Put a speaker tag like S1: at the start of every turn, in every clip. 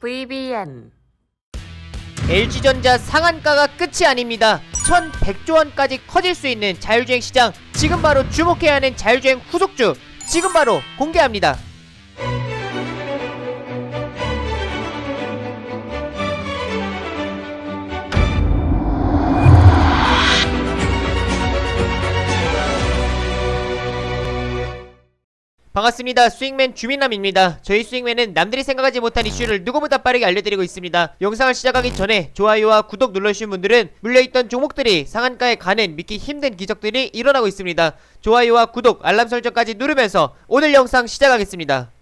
S1: VBN
S2: LG전자 상한가가 끝이 아닙니다. 1100조 원까지 커질 수 있는 자율주행 시장 지금 바로 주목해야 하는 자율주행 후속주 지금 바로 공개합니다. 반갑습니다. 스윙맨 주민남입니다. 저희 스윙맨은 남들이 생각하지 못한 이슈를 누구보다 빠르게 알려드리고 있습니다. 영상을 시작하기 전에 좋아요와 구독 눌러주신 분들은 물려있던 종목들이 상한가에 가는 믿기 힘든 기적들이 일어나고 있습니다. 좋아요와 구독, 알람 설정까지 누르면서 오늘 영상 시작하겠습니다.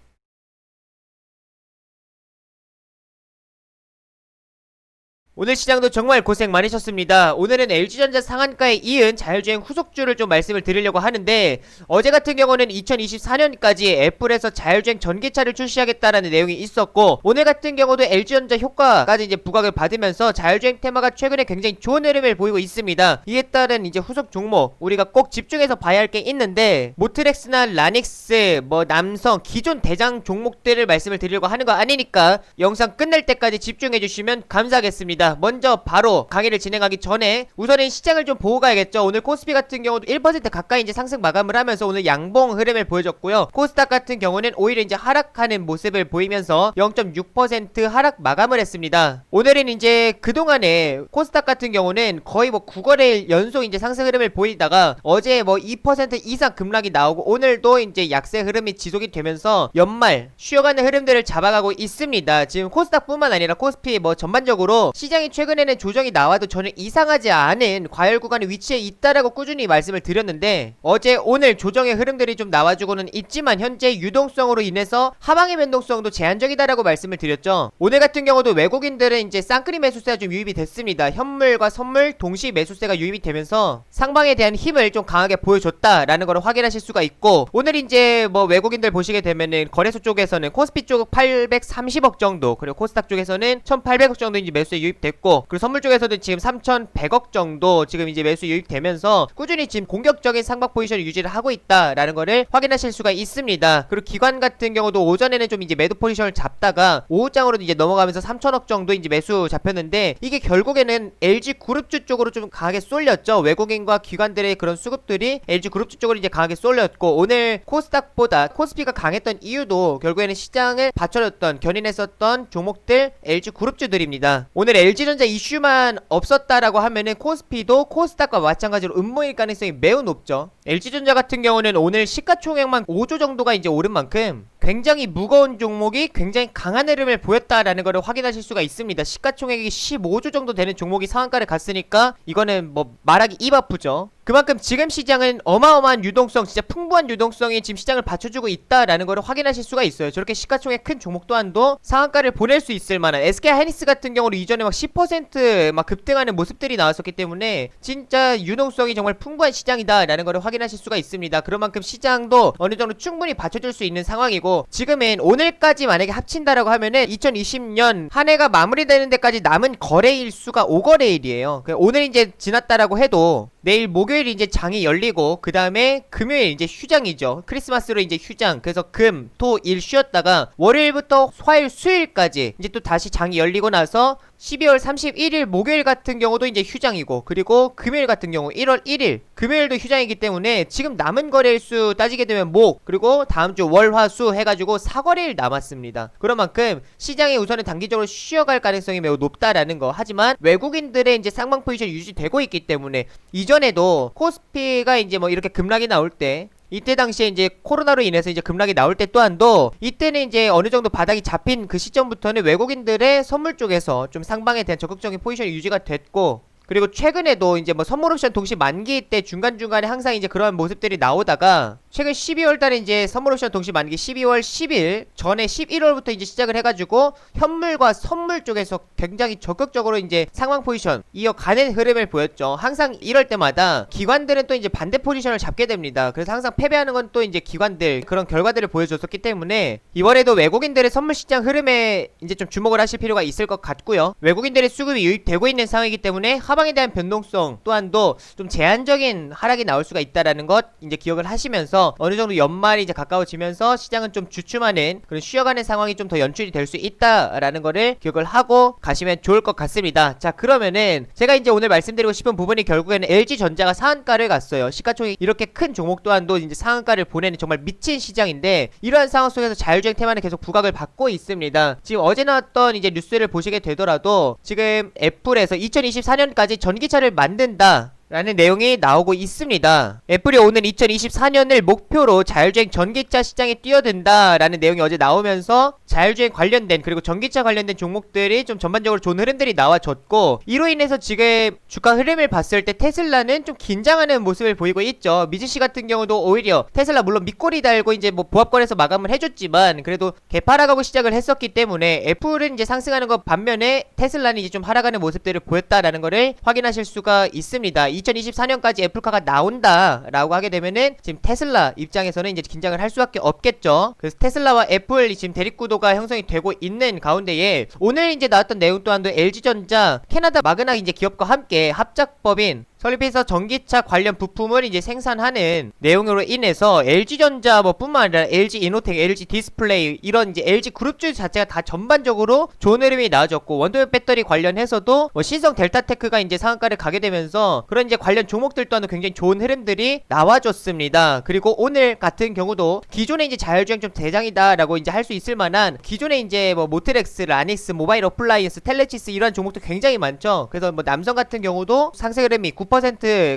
S2: 오늘 시장도 정말 고생 많으셨습니다. 오늘은 LG전자 상한가에 이은 자율주행 후속주를 좀 말씀을 드리려고 하는데 어제 같은 경우는 2024년까지 애플에서 자율주행 전기차를 출시하겠다라는 내용이 있었고 오늘 같은 경우도 LG전자 효과까지 이제 부각을 받으면서 자율주행 테마가 최근에 굉장히 좋은 흐름을 보이고 있습니다. 이에 따른 이제 후속 종목 우리가 꼭 집중해서 봐야 할 게 있는데 모트렉스나 라닉스 뭐 남성 기존 대장 종목들을 말씀을 드리려고 하는 거 아니니까 영상 끝날 때까지 집중해 주시면 감사하겠습니다. 먼저 바로 강의를 진행하기 전에 우선은 시장을 좀 보고 가야겠죠. 오늘 코스피 같은 경우도 1% 가까이 이제 상승 마감을 하면서 오늘 양봉 흐름을 보여줬고요. 코스닥 같은 경우는 오히려 이제 하락하는 모습을 보이면서 0.6% 하락 마감을 했습니다. 오늘은 이제 그동안에 코스닥 같은 경우는 거의 뭐 9거래일 연속 이제 상승 흐름을 보이다가 어제 뭐 2% 이상 급락이 나오고 오늘도 이제 약세 흐름이 지속이 되면서 연말 쉬어가는 흐름들을 잡아가고 있습니다. 지금 코스닥뿐만 아니라 코스피 뭐 전반적으로 시장 이 최근에는 조정이 나와도 전혀 이상하지 않은 과열 구간의 위치에 있다라고 꾸준히 말씀을 드렸는데 어제 오늘 조정의 흐름들이 좀 나와주고는 있지만 현재 유동성으로 인해서 하방의 변동성도 제한적이다라고 말씀을 드렸죠. 오늘 같은 경우도 외국인들은 이제 쌍끌이 매수세가 좀 유입이 됐습니다. 현물과 선물 동시 매수세가 유입이 되면서 상방에 대한 힘을 좀 강하게 보여줬다라는 걸 확인하실 수가 있고 오늘 이제 뭐 외국인들 보시게 되면은 거래소 쪽에서는 코스피 쪽 830억 정도 그리고 코스닥 쪽에서는 1800억 정도 이제 매수에 유입 됐고 그리고 선물 쪽에서도 지금 3100억 정도 지금 이제 매수 유입되면서 꾸준히 지금 공격적인 상박 포지션을 유지를 하고 있다라는 거를 확인하실 수가 있습니다. 그리고 기관 같은 경우도 오전에는 좀 이제 매도 포지션을 잡다가 오후장으로 이제 넘어가면서 3천억 정도 이제 매수 잡혔는데 이게 결국에는 LG 그룹주 쪽으로 좀 강하게 쏠렸죠. 외국인과 기관들의 그런 수급들이 LG 그룹주 쪽으로 이제 강하게 쏠렸고 오늘 코스닥보다 코스피가 강했던 이유도 결국에는 시장을 받쳐줬던 견인했었던 종목들 LG 그룹주들입니다. 오늘 LG 전자 이슈만 없었다라고 하면은 코스피도 코스닥과 마찬가지로 음모일 가능성이 매우 높죠. LG전자 같은 경우는 오늘 시가총액만 5조 정도가 이제 오른 만큼 굉장히 무거운 종목이 굉장히 강한 흐름을 보였다라는 것을 확인하실 수가 있습니다. 시가총액이 15조 정도 되는 종목이 상한가를 갔으니까 이거는 뭐 말하기 입 아프죠. 그만큼 지금 시장은 어마어마한 유동성, 진짜 풍부한 유동성이 지금 시장을 받쳐주고 있다라는 것을 확인하실 수가 있어요. 저렇게 시가총액 큰 종목 또한도 상한가를 보낼 수 있을 만한 SK 하이닉스 같은 경우는 이전에 막 10%막 급등하는 모습들이 나왔었기 때문에 진짜 유동성이 정말 풍부한 시장이다라는 것을 확인 하실 수가 있습니다. 그런 만큼 시장도 어느 정도 충분히 받쳐줄 수 있는 상황이고 지금은 오늘까지 만약에 합친다라고 하면은 2020년 한 해가 마무리되는 데까지 남은 거래일 수가 5거래일이에요. 오늘 이제 지났다라고 해도 내일 목요일 이제 장이 열리고 그 다음에 금요일 이제 휴장이죠. 크리스마스로 이제 휴장. 그래서 금, 토, 일 쉬었다가 월요일부터 화요일, 수요일까지 이제 또 다시 장이 열리고 나서 12월 31일 목요일 같은 경우도 이제 휴장이고 그리고 금요일 같은 경우 1월 1일 금요일도 휴장이기 때문에 지금 남은 거래일 수 따지게 되면 목 그리고 다음 주 월, 화, 수 해가지고 4거래일 남았습니다. 그런 만큼 시장이 우선은 단기적으로 쉬어갈 가능성이 매우 높다라는 거 하지만 외국인들의 이제 상방 포지션이 유지되고 있기 때문에 이전 에도 코스피가 이제 뭐 이렇게 급락이 나올 때 이때 당시에 이제 코로나로 인해서 이제 급락이 나올 때 또한도 이때는 이제 어느 정도 바닥이 잡힌 그 시점부터는 외국인들의 선물 쪽에서 좀 상방에 대한 적극적인 포지션이 유지가 됐고 그리고 최근에도 이제 뭐 선물 옵션 동시 만기 때 중간중간에 항상 이제 그런 모습들이 나오다가 최근 12월 달에 이제 선물 옵션 동시 만기 12월 10일 전에 11월부터 이제 시작을 해가지고 현물과 선물 쪽에서 굉장히 적극적으로 이제 상황 포지션 이어가는 흐름을 보였죠. 항상 이럴 때마다 기관들은 또 이제 반대 포지션을 잡게 됩니다. 그래서 항상 패배하는 건 또 이제 기관들 그런 결과들을 보여줬었기 때문에 이번에도 외국인들의 선물 시장 흐름에 이제 좀 주목을 하실 필요가 있을 것 같고요. 외국인들의 수급이 유입되고 있는 상황이기 때문에 하방에 대한 변동성 또한도 좀 제한적인 하락이 나올 수가 있다라는 것 이제 기억을 하시면서 어느 정도 연말이 이제 가까워지면서 시장은 좀 주춤하는 그런 쉬어가는 상황이 좀 더 연출이 될 수 있다라는 거를 기억을 하고 가시면 좋을 것 같습니다. 자 그러면은 제가 이제 오늘 말씀드리고 싶은 부분이 결국에는 LG 전자가 상한가를 갔어요. 시가총이 이렇게 큰 종목 또한도 이제 상한가를 보내는 정말 미친 시장인데 이러한 상황 속에서 자율주행 테마는 계속 부각을 받고 있습니다. 지금 어제 나왔던 이제 뉴스를 보시게 되더라도 지금 애플에서 2024년까지 전기차를 만든다. 라는 내용이 나오고 있습니다. 애플이 오는 2024년을 목표로 자율주행 전기차 시장에 뛰어든다 라는 내용이 어제 나오면서 자율주행 관련된 그리고 전기차 관련된 종목들이 좀 전반적으로 좋은 흐름들이 나와줬고 이로 인해서 지금 주가 흐름을 봤을 때 테슬라는 좀 긴장하는 모습을 보이고 있죠. 미즈 씨 같은 경우도 오히려 테슬라 물론 밑꼬리 달고 이제 뭐 보합권에서 마감을 해줬지만 그래도 개파락하고 시작을 했었기 때문에 애플은 이제 상승하는 것 반면에 테슬라는 이제 좀 하락하는 모습들을 보였다라는 거를 확인하실 수가 있습니다. 2024년까지 애플카가 나온다라고 하게 되면은 지금 테슬라 입장에서는 이제 긴장을 할 수밖에 없겠죠. 그래서 테슬라와 애플이 지금 대립구도가 형성이 되고 있는 가운데에 오늘 이제 나왔던 내용 또한도 LG전자, 캐나다 마그나 이제 기업과 함께 합작법인 설립해서 전기차 관련 부품을 이제 생산하는 내용으로 인해서 LG전자 뭐 뿐만 아니라 LG 이노텍, LG 디스플레이 이런 이제 LG 그룹주 자체가 다 전반적으로 좋은 흐름이 나와줬고 원도형 배터리 관련해서도 뭐 신성 델타테크가 이제 상한가를 가게 되면서 그런 이제 관련 종목들 또한 굉장히 좋은 흐름들이 나와줬습니다. 그리고 오늘 같은 경우도 기존에 이제 자율주행 좀 대장이다라고 이제 할 수 있을 만한 기존에 이제 뭐 모트렉스, 라닉스, 모바일 어플라이언스, 텔레치스 이런 종목도 굉장히 많죠. 그래서 뭐 남성 같은 경우도 상승 흐름이 9%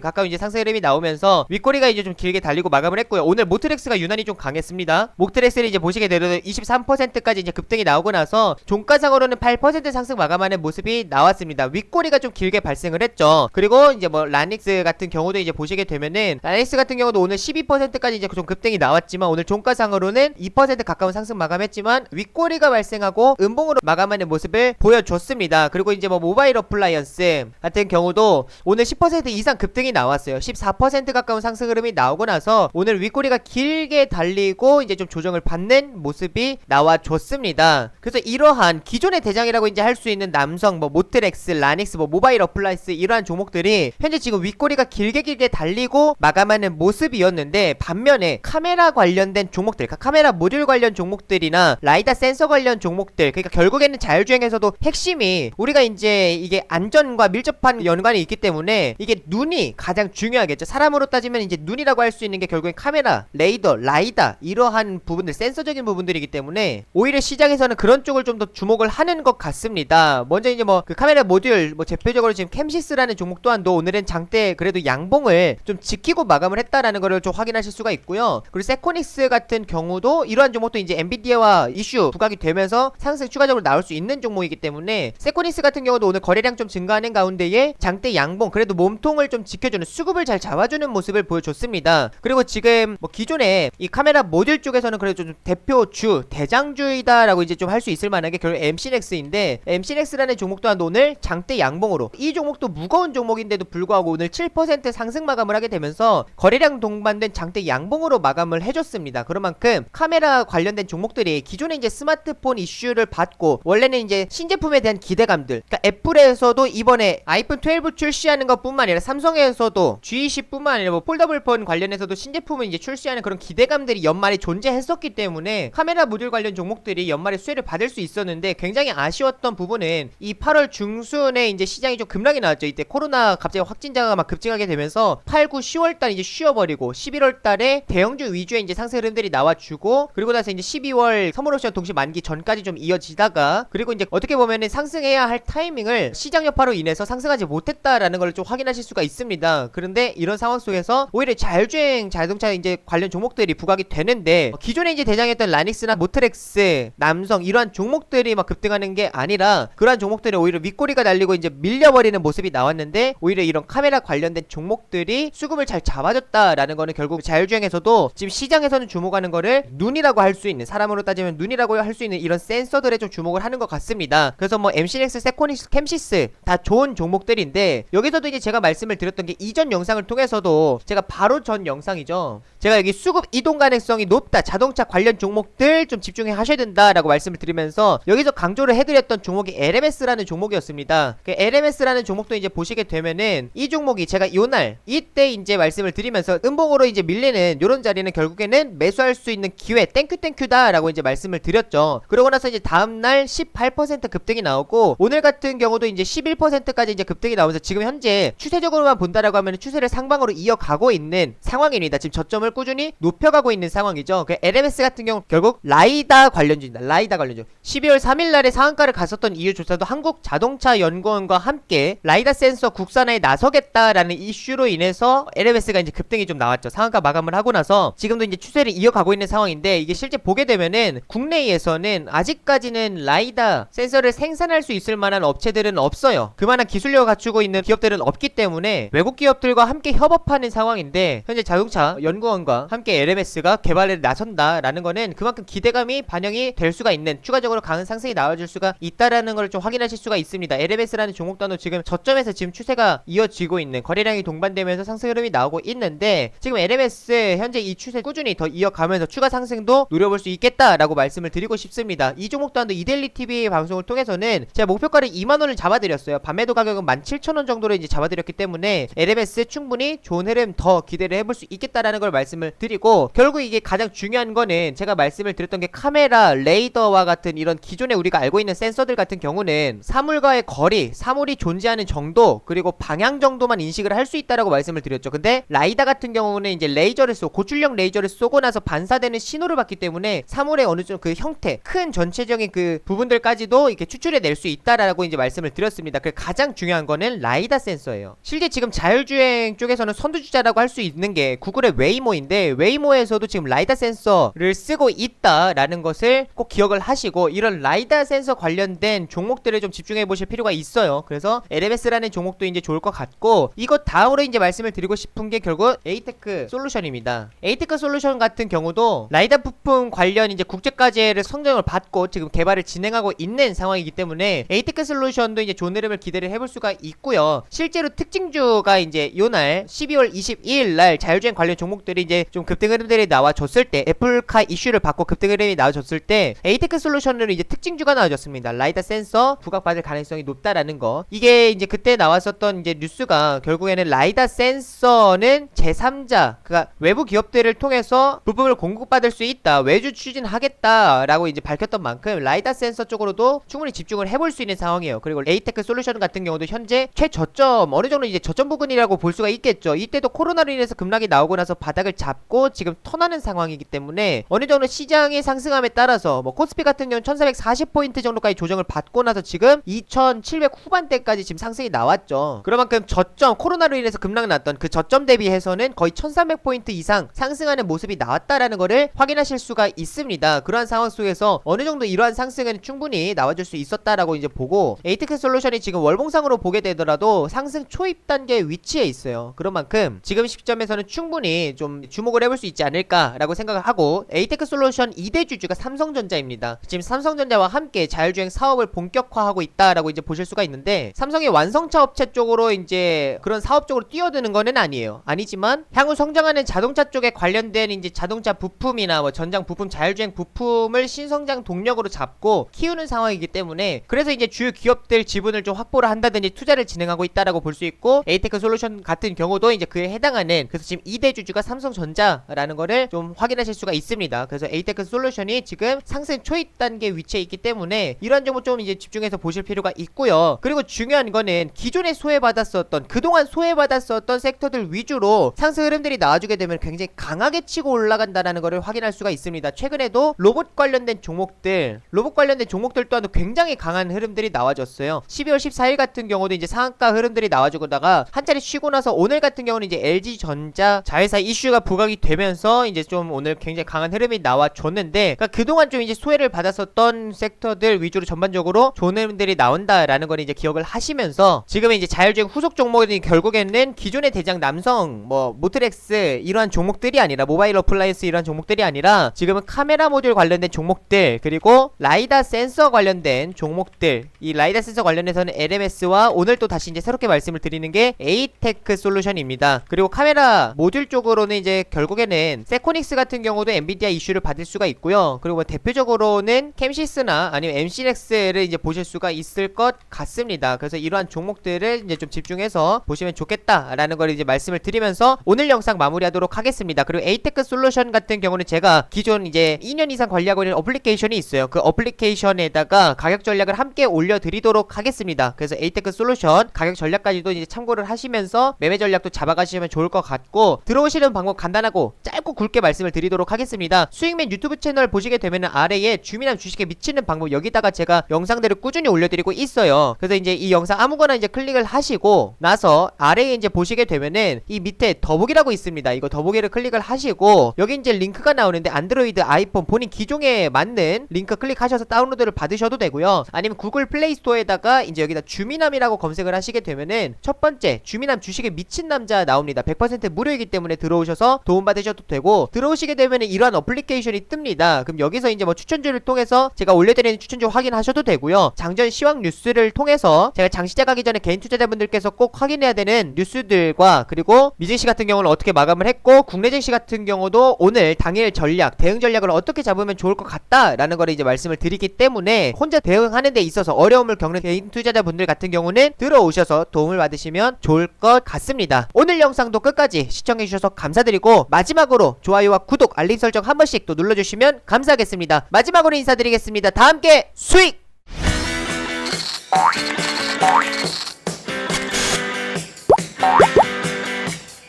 S2: 가까운 이제 상승 흐름이 나오면서 윗꼬리가 이제 좀 길게 달리고 마감을 했고요. 오늘 모트렉스가 유난히 좀 강했습니다. 모트렉스를 이제 보시게 되면 23%까지 이제 급등이 나오고 나서 종가상으로는 8% 상승 마감하는 모습이 나왔습니다. 윗꼬리가 좀 길게 발생을 했죠. 그리고 이제 뭐 라닉스 같은 경우도 이제 보시게 되면은 라닉스 같은 경우도 오늘 12%까지 이제 좀 급등이 나왔지만 오늘 종가상으로는 2% 가까운 상승 마감했지만 윗꼬리가 발생하고 음봉으로 마감하는 모습을 보여줬습니다. 그리고 이제 뭐 모바일 어플라이언스 같은 경우도 오늘 10% 이상 급등이 나왔어요. 14% 가까운 상승 흐름이 나오고 나서 오늘 윗꼬리가 길게 달리고 이제 좀 조정을 받는 모습이 나와줬습니다. 그래서 이러한 기존의 대장이라고 이제 할 수 있는 남성 뭐 모트렉스, 라닉스, 뭐 모바일 어플라이스 이러한 종목들이 현재 지금 윗꼬리가 길게 길게 달리고 마감하는 모습이었는데 반면에 카메라 관련된 종목들, 그러니까 카메라 모듈 관련 종목들이나 라이다 센서 관련 종목들, 그러니까 결국에는 자율주행에서도 핵심이 우리가 이제 이게 안전과 밀접한 연관이 있기 때문에 이게 눈이 가장 중요하겠죠. 사람으로 따지면 이제 눈이라고 할 수 있는 게 결국엔 카메라, 레이더, 라이다 이러한 부분들 센서적인 부분들이기 때문에 오히려 시장에서는 그런 쪽을 좀 더 주목을 하는 것 같습니다. 먼저 이제 뭐 그 카메라 모듈 뭐 대표적으로 지금 캠시스라는 종목 또한도 오늘은 장대 그래도 양봉을 좀 지키고 마감을 했다라는 거를 좀 확인하실 수가 있고요. 그리고 세코닉스 같은 경우도 이러한 종목도 이제 엔비디아와 이슈 부각이 되면서 상승 추가적으로 나올 수 있는 종목이기 때문에 세코닉스 같은 경우도 오늘 거래량 좀 증가하는 가운데에 장대 양봉 그래도 몸 통을 좀 지켜주는 수급을 잘 잡아주는 모습을 보여줬습니다. 그리고 지금 뭐 기존에 이 카메라 모듈 쪽에서는 그래도 좀 대표주 대장주이다라고 이제 좀 할 수 있을 만한 게 결국 MC넥스인데 MC넥스라는 종목 또한 오늘 장대 양봉으로 이 종목도 무거운 종목인데도 불구하고 오늘 7% 상승 마감을 하게 되면서 거래량 동반된 장대 양봉으로 마감을 해줬습니다. 그런 만큼 카메라 관련된 종목들이 기존에 이제 스마트폰 이슈를 받고 원래는 이제 신제품에 대한 기대감들 그러니까 애플에서도 이번에 아이폰 12 출시하는 것뿐만 아니라 삼성에서도 G20뿐만 아니라 뭐 폴더블폰 관련해서도 신제품을 이제 출시하는 그런 기대감들이 연말에 존재했었기 때문에 카메라 모듈 관련 종목들이 연말에 수혜를 받을 수 있었는데 굉장히 아쉬웠던 부분은 이 8월 중순에 이제 시장이 좀 급락이 나왔죠. 이때 코로나 갑자기 확진자가 막 급증하게 되면서 8, 9, 10월 달 이제 쉬어버리고 11월 달에 대형주 위주의 이제 상승 흐름들이 나와주고 그리고 나서 이제 12월 선물 옵션 동시 만기 전까지 좀 이어지다가 그리고 이제 어떻게 보면은 상승해야 할 타이밍을 시장 여파로 인해서 상승하지 못했다라는 걸 좀 확인하실 수가 있습니다. 그런데 이런 상황 속에서 오히려 자율주행 자동차 이제 관련 종목들이 부각이 되는데 어, 기존에 이제 대장했던 라닉스나 모트렉스, 남성 이러한 종목들이 막 급등하는 게 아니라 그러한 종목들이 오히려 윗꼬리가 달리고 이제 밀려버리는 모습이 나왔는데 오히려 이런 카메라 관련된 종목들이 수급을 잘 잡아줬다라는 거는 결국 자율주행에서도 지금 시장에서는 주목하는 거를 눈이라고 할 수 있는 사람으로 따지면 눈이라고 할 수 있는 이런 센서들에 좀 주목을 하는 것 같습니다. 그래서 뭐 MC넥스, 세코닉스, 캠시스 다 좋은 종목들인데 여기서도 이제 제가 말 씀을 드렸던 게 이전 영상을 통해서도 제가 바로 전 영상이죠. 제가 여기 수급 이동 가능성이 높다. 자동차 관련 종목들 좀 집중해 하셔야 된다라고 말씀을 드리면서 여기서 강조를 해드렸던 종목이 LMS라는 종목이었습니다. 그 LMS라는 종목도 이제 보시게 되면은 이 종목이 제가 요날 이때 이제 말씀을 드리면서 음봉으로 이제 밀리는 요런 자리는 결국에는 매수할 수 있는 기회 땡큐 땡큐다라고 이제 말씀을 드렸죠. 그러고 나서 이제 다음날 18% 급등이 나오고 오늘 같은 경우도 이제 11%까지 이제 급등이 나오면서 지금 현재 추세 적으로만 본다라고 하면 추세를 상방으로 이어가고 있는 상황입니다. 지금 저점을 꾸준히 높여가고 있는 상황이죠. 그 LMS 같은 경우 결국 라이다 관련주입니다. 라이다 관련주. 12월 3일 날에 상한가를 갔었던 이유조차도 한국 자동차 연구원과 함께 라이다 센서 국산화에 나서겠다라는 이슈로 인해서 LMS가 이제 급등이 좀 나왔죠. 상한가 마감을 하고 나서 지금도 이제 추세를 이어가고 있는 상황인데 이게 실제 보게 되면은 국내에서는 아직까지는 라이다 센서를 생산할 수 있을 만한 업체들은 없어요. 그만한 기술력을 갖추고 있는 기업들은 없기 때문에 외국 기업들과 함께 협업하는 상황인데 현재 자동차 연구원과 함께 LMS가 개발에 나선다라는 거는 그만큼 기대감이 반영이 될 수가 있는 추가적으로 강한 상승이 나와줄 수가 있다라는 걸 좀 확인하실 수가 있습니다. LMS라는 종목단도 지금 저점에서 지금 추세가 이어지고 있는 거래량이 동반되면서 상승 흐름이 나오고 있는데 지금 LMS 현재 이 추세 꾸준히 더 이어가면서 추가 상승도 노려볼 수 있겠다라고 말씀을 드리고 싶습니다. 이 종목 또한도 이델리 TV 방송을 통해서는 제가 목표가를 2만 원을 잡아드렸어요. 밤매도 가격은 17,000원 정도로 이제 잡아드렸기 때문에 LMS 충분히 좋은 흐름 더 기대를 해볼 수 있겠다라는 걸 말씀을 드리고 결국 이게 가장 중요한 거는 제가 말씀을 드렸던 게 카메라, 레이더와 같은 이런 기존에 우리가 알고 있는 센서들 같은 경우는 사물과의 거리, 사물이 존재하는 정도 그리고 방향 정도만 인식을 할 수 있다라고 말씀을 드렸죠. 근데 라이다 같은 경우는 이제 레이저를 쏘 고출력 레이저를 쏘고 나서 반사되는 신호를 받기 때문에 사물의 어느 정도 그 형태, 큰 전체적인 그 부분들까지도 이렇게 추출해 낼 수 있다라고 이제 말씀을 드렸습니다. 그 가장 중요한 거는 라이다 센서예요. 실제 지금 자율주행 쪽에서는 선두주자라고 할 수 있는 게 구글의 웨이모인데 웨이모에서도 지금 라이다 센서를 쓰고 있다라는 것을 꼭 기억을 하시고 이런 라이다 센서 관련된 종목들에 좀 집중해 보실 필요가 있어요. 그래서 LMS라는 종목도 이제 좋을 것 같고 이것 다음으로 이제 말씀을 드리고 싶은 게 결국 에이테크 솔루션입니다. 에이테크 솔루션 같은 경우도 라이다 부품 관련 이제 국제과제를 성적을 받고 지금 개발을 진행하고 있는 상황이기 때문에 에이테크 솔루션도 이제 좋은 흐름을 기대를 해볼 수가 있고요. 실제로 특 징주가 이제 요날 12월 22일 날 자율주행 관련 종목들이 이제 좀 급등 흐름들이 나와줬을 때 애플카 이슈를 받고 급등 흐름이 나와줬을 때 에이테크 솔루션으로 이제 특징주가 나와줬습니다. 라이다 센서 부각받을 가능성이 높다라는 거. 이게 이제 그때 나왔었던 이제 뉴스가 결국에는 라이다 센서는 제3자, 그니까 외부 기업들을 통해서 부품을 공급받을 수 있다. 외주 추진하겠다라고 이제 밝혔던 만큼 라이다 센서 쪽으로도 충분히 집중을 해볼 수 있는 상황이에요. 그리고 에이테크 솔루션 같은 경우도 현재 최저점 어느 정도 이제 저점 부근이라고 볼 수가 있겠죠. 이때도 코로나로 인해서 급락이 나오고 나서 바닥을 잡고 지금 턴하는 상황이기 때문에 어느 정도 시장의 상승함에 따라서 뭐 코스피 같은 경우는 1440포인트 정도까지 조정을 받고 나서 지금 2700 후반대까지 지금 상승이 나왔죠. 그만큼 저점 코로나로 인해서 급락 났던 그 저점 대비해서는 거의 1300포인트 이상 상승하는 모습이 나왔다라는 거를 확인하실 수가 있습니다. 그러한 상황 속에서 어느 정도 이러한 상승은 충분히 나와줄 수 있었다라고 이제 보고 에이테크 솔루션이 지금 월봉상으로 보게 되더라도 상승 초입 단계 위치에 있어요. 그런 만큼 지금 시점에서는 충분히 좀 주목을 해볼 수 있지 않을까라고 생각을 하고 에이테크 솔루션 2대 주주가 삼성전자입니다. 지금 삼성전자와 함께 자율주행 사업을 본격화하고 있다라고 이제 보실 수가 있는데 삼성이 완성차 업체 쪽으로 이제 그런 사업 쪽으로 뛰어드는 거는 아니에요. 아니지만 향후 성장하는 자동차 쪽에 관련된 이제 자동차 부품이나 뭐 전장 부품, 자율주행 부품을 신성장 동력으로 잡고 키우는 상황이기 때문에 그래서 이제 주요 기업들 지분을 좀 확보를 한다든지 투자를 진행하고 있다라고 볼 수 있고 에이테크 솔루션 같은 경우도 이제 그에 해당하는 그래서 지금 2대 주주가 삼성전자라는 거를 좀 확인하실 수가 있습니다. 그래서 에이테크 솔루션이 지금 상승 초입 단계 위치에 있기 때문에 이런 점을 좀 이제 집중해서 보실 필요가 있고요. 그리고 중요한 거는 기존에 소외받았었던 그동안 소외받았었던 섹터들 위주로 상승 흐름들이 나와주게 되면 굉장히 강하게 치고 올라간다라는 거를 확인할 수가 있습니다. 최근에도 로봇 관련된 종목들, 로봇 관련된 종목들 또한 굉장히 강한 흐름들이 나와줬어요. 12월 14일 같은 경우도 이제 상한가 흐름들이 나와주 다가 한 차례 쉬고 나서 오늘 같은 경우는 이제 LG 전자 자회사 이슈가 부각이 되면서 이제 좀 오늘 굉장히 강한 흐름이 나와줬는데 그러니까 그동안 좀 이제 소외를 받았었던 섹터들 위주로 전반적으로 좋은 흐름들이 나온다라는 걸 이제 기억을 하시면서 지금 이제 자율주행 후속 종목이 결국에는 기존의 대장 남성 뭐 모트렉스 이러한 종목들이 아니라 모바일 어플라이언스 이러한 종목들이 아니라 지금은 카메라 모듈 관련된 종목들 그리고 라이다 센서 관련된 종목들. 이 라이다 센서 관련해서는 LMS와 오늘 또 다시 이제 새롭게 말씀을 드리는 드리는 게 에이테크 솔루션입니다. 그리고 카메라 모듈 쪽으로는 이제 결국에는 세코닉스 같은 경우도 엔비디아 이슈를 받을 수가 있고요. 그리고 뭐 대표적으로는 캠시스나 아니면 MC넥스를 이제 보실 수가 있을 것 같습니다. 그래서 이러한 종목들을 이제 좀 집중해서 보시면 좋겠다라는 걸 이제 말씀을 드리면서 오늘 영상 마무리하도록 하겠습니다. 그리고 에이테크 솔루션 같은 경우는 제가 기존 이제 2년 이상 관리하고 있는 어플리케이션이 있어요. 그 어플리케이션에다가 가격 전략을 함께 올려드리도록 하겠습니다. 그래서 에이테크 솔루션 가격 전략까지도 이제 참고를 하시면서 매매 전략도 잡아가시면 좋을 것 같고 들어오시는 방법 간단하고 짧고 굵게 말씀을 드리도록 하겠습니다. 수익맨 유튜브 채널 보시게 되면 아래에 주민함 주식에 미치는 방법 여기다가 제가 영상들을 꾸준히 올려드리고 있어요. 그래서 이제 이 영상 아무거나 이제 클릭을 하시고 나서 아래에 이제 보시게 되면은 이 밑에 더보기라고 있습니다. 이거 더보기를 클릭을 하시고 여기 이제 링크가 나오는데 안드로이드, 아이폰 본인 기종에 맞는 링크 클릭하셔서 다운로드를 받으셔도 되고요. 아니면 구글 플레이 스토어에다가 이제 여기다 주민함이라고 검색을 하시게 되면은 첫 번째 주민함 주식에 미친 남자 나옵니다. 100% 무료이기 때문에 들어오셔서 도움 받으셔도 되고 들어오시게 되면은 이러한 어플리케이션이 뜹니다. 그럼 여기서 이제 뭐 추천주를 통해서 제가 올려드리는 추천주 확인하셔도 되고요. 장전 시황 뉴스를 통해서 제가 장 시작하기 전에 개인 투자자분들께서 꼭 확인해야 되는 뉴스들과 그리고 미증시 같은 경우는 어떻게 마감을 했고 국내 증시 같은 경우도 오늘 당일 전략 대응 전략을 어떻게 잡으면 좋을 것 같다라는 거를 이제 말씀을 드리기 때문에 혼자 대응하는 데 있어서 어려움을 겪는 개인 투자자분들 같은 경우는 들어오셔서 도움을 받으시면 좋을 것 같습니다. 오늘 영상도 끝까지 시청해주셔서 감사드리고 마지막으로 좋아요와 구독 알림 설정 한 번씩 또 눌러주시면 감사하겠습니다. 마지막으로 인사드리겠습니다. 다 함께 수익!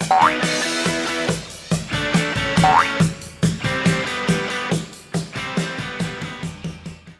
S1: Bye.